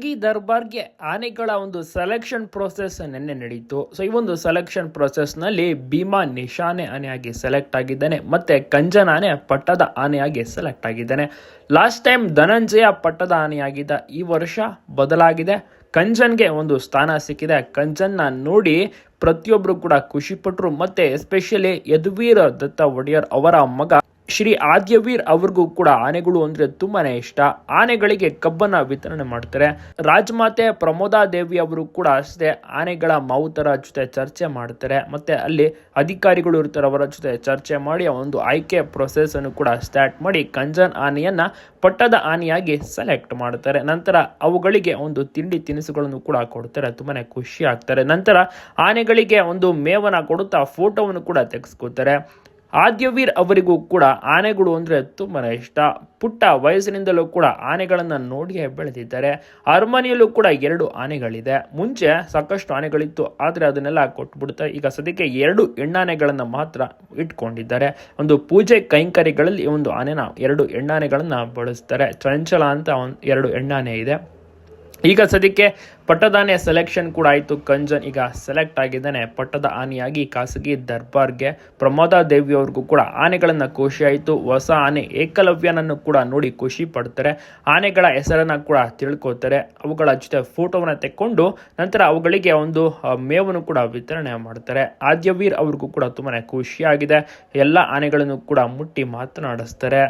ಖಾಸಗಿ ದರ್ಬಾರ್ಗೆ ಆನೆಗಳ ಒಂದು ಸೆಲೆಕ್ಷನ್ ಪ್ರೊಸೆಸ್ ನಿನ್ನೆ ನಡೆಯಿತು ಸೊ ಈ ಒಂದು ಸೆಲೆಕ್ಷನ್ ಪ್ರೊಸೆಸ್ನಲ್ಲಿ ಭೀಮಾ ನಿಶಾನೆ ಆನೆಯಾಗಿ ಸೆಲೆಕ್ಟ್ ಆಗಿದ್ದಾನೆ. ಮತ್ತೆ ಕಂಜನ್ ಆನೆ ಪಟ್ಟದ ಆನೆಯಾಗಿ ಸೆಲೆಕ್ಟ್ ಆಗಿದ್ದಾನೆ. ಲಾಸ್ಟ್ ಟೈಮ್ ಧನಂಜಯ ಪಟ್ಟದ ಆನೆಯಾಗಿದ್ದ ಈ ವರ್ಷ ಬದಲಾಗಿದೆ. ಕಂಜನ್ಗೆ ಒಂದು ಸ್ಥಾನ ಸಿಕ್ಕಿದೆ. ಕಂಜನ್ನ ನೋಡಿ ಪ್ರತಿಯೊಬ್ಬರು ಕೂಡ ಖುಷಿಪಟ್ಟರು ಮತ್ತೆ ಎಸ್ಪೆಷಲಿ ಯದುವೀರ್ ದತ್ತ ಒಡೆಯರ್ ಅವರ ಮಗ ಶ್ರೀ ಆದ್ಯವೀರ್ ಅವ್ರಿಗೂ ಕೂಡ ಆನೆಗಳು ಅಂದ್ರೆ ತುಂಬಾನೇ ಇಷ್ಟ. ಆನೆಗಳಿಗೆ ಕಬ್ಬನ್ನ ವಿತರಣೆ ಮಾಡ್ತಾರೆ. ರಾಜಮಾತೆ ಪ್ರಮೋದಾ ದೇವಿ ಅವರು ಕೂಡ ಅಷ್ಟೇ ಆನೆಗಳ ಮಾವುತರ ಜೊತೆ ಚರ್ಚೆ ಮಾಡ್ತಾರೆ. ಮತ್ತೆ ಅಲ್ಲಿ ಅಧಿಕಾರಿಗಳು ಇರ್ತಾರೆ, ಅವರ ಜೊತೆ ಚರ್ಚೆ ಮಾಡಿ ಒಂದು ಆಯ್ಕೆ ಪ್ರೊಸೆಸ್ ಅನ್ನು ಕೂಡ ಸ್ಟಾರ್ಟ್ ಮಾಡಿ ಕಂಜನ್ ಆನೆಯನ್ನ ಪಟ್ಟದ ಆನೆಯಾಗಿ ಸೆಲೆಕ್ಟ್ ಮಾಡ್ತಾರೆ. ನಂತರ ಅವುಗಳಿಗೆ ಒಂದು ತಿಂಡಿ ತಿನಿಸುಗಳನ್ನು ಕೂಡ ಕೊಡ್ತಾರೆ. ತುಂಬಾನೇ ಖುಷಿ ಆಗ್ತಾರೆ. ನಂತರ ಆನೆಗಳಿಗೆ ಒಂದು ಮೇವನ ಕೊಡುತ್ತಾ ಫೋಟೋವನ್ನು ಕೂಡ ತೆಗೆಸ್ಕೋತಾರೆ. ಆದ್ಯವೀರ್ ಅವರಿಗೂ ಕೂಡ ಆನೆಗಳು ಅಂದರೆ ತುಂಬಾ ಇಷ್ಟ. ಪುಟ್ಟ ವಯಸ್ಸಿನಿಂದಲೂ ಕೂಡ ಆನೆಗಳನ್ನು ನೋಡಿಯೇ ಬೆಳೆದಿದ್ದಾರೆ. ಅರಮನೆಯಲ್ಲೂ ಕೂಡ ಎರಡು ಆನೆಗಳಿದೆ. ಮುಂಚೆ ಸಾಕಷ್ಟು ಆನೆಗಳಿತ್ತು, ಆದರೆ ಅದನ್ನೆಲ್ಲ ಕೊಟ್ಬಿಡ್ತಾರೆ ಈಗ ಸದ್ಯಕ್ಕೆ ಎರಡು ಹೆಣ್ಣಾನೆಗಳನ್ನು ಮಾತ್ರ ಇಟ್ಕೊಂಡಿದ್ದಾರೆ. ಒಂದು ಪೂಜೆ ಕೈಂಕರ್ಯಗಳಲ್ಲಿ ಒಂದು ಆನೆನ ಎರಡು ಹೆಣ್ಣಾನೆಗಳನ್ನು ಬಳಸ್ತಾರೆ. ಚಂಚಲ ಅಂತ ಒಂದು ಎರಡು ಹೆಣ್ಣಾನೆ ಇದೆ. ಈಗ ಸದ್ಯಕ್ಕೆ ಪಟ್ಟದ ಆನೆ ಸೆಲೆಕ್ಷನ್ ಕೂಡ ಆಯಿತು. ಕಂಜನ್ ಈಗ ಸೆಲೆಕ್ಟ್ ಆಗಿದ್ದಾನೆ. ಪಟ್ಟದ ಆನೆಯಾಗಿ ಖಾಸಗಿ ದರ್ಬಾರ್ಗೆ ಪ್ರಮೋದಾ ದೇವಿ ಅವ್ರಿಗೂ ಕೂಡ ಆನೆಗಳನ್ನು ಖುಷಿ ಆಯಿತು. ಹೊಸ ಆನೆ ಏಕಲವ್ಯನನ್ನು ಕೂಡ ನೋಡಿ ಖುಷಿ ಪಡ್ತಾರೆ. ಆನೆಗಳ ಹೆಸರನ್ನು ಕೂಡ ತಿಳ್ಕೊತಾರೆ. ಅವುಗಳ ಜೊತೆ ಫೋಟೋವನ್ನು ತೆಕ್ಕೊಂಡು ನಂತರ ಅವುಗಳಿಗೆ ಒಂದು ಮೇವನ್ನು ಕೂಡ ವಿತರಣೆ ಮಾಡ್ತಾರೆ. ಆದ್ಯವೀರ್ ಅವ್ರಿಗೂ ಕೂಡ ತುಂಬಾ ಖುಷಿಯಾಗಿದೆ ಎಲ್ಲ ಆನೆಗಳನ್ನು ಕೂಡ ಮುಟ್ಟಿ ಮಾತನಾಡಿಸ್ತಾರೆ.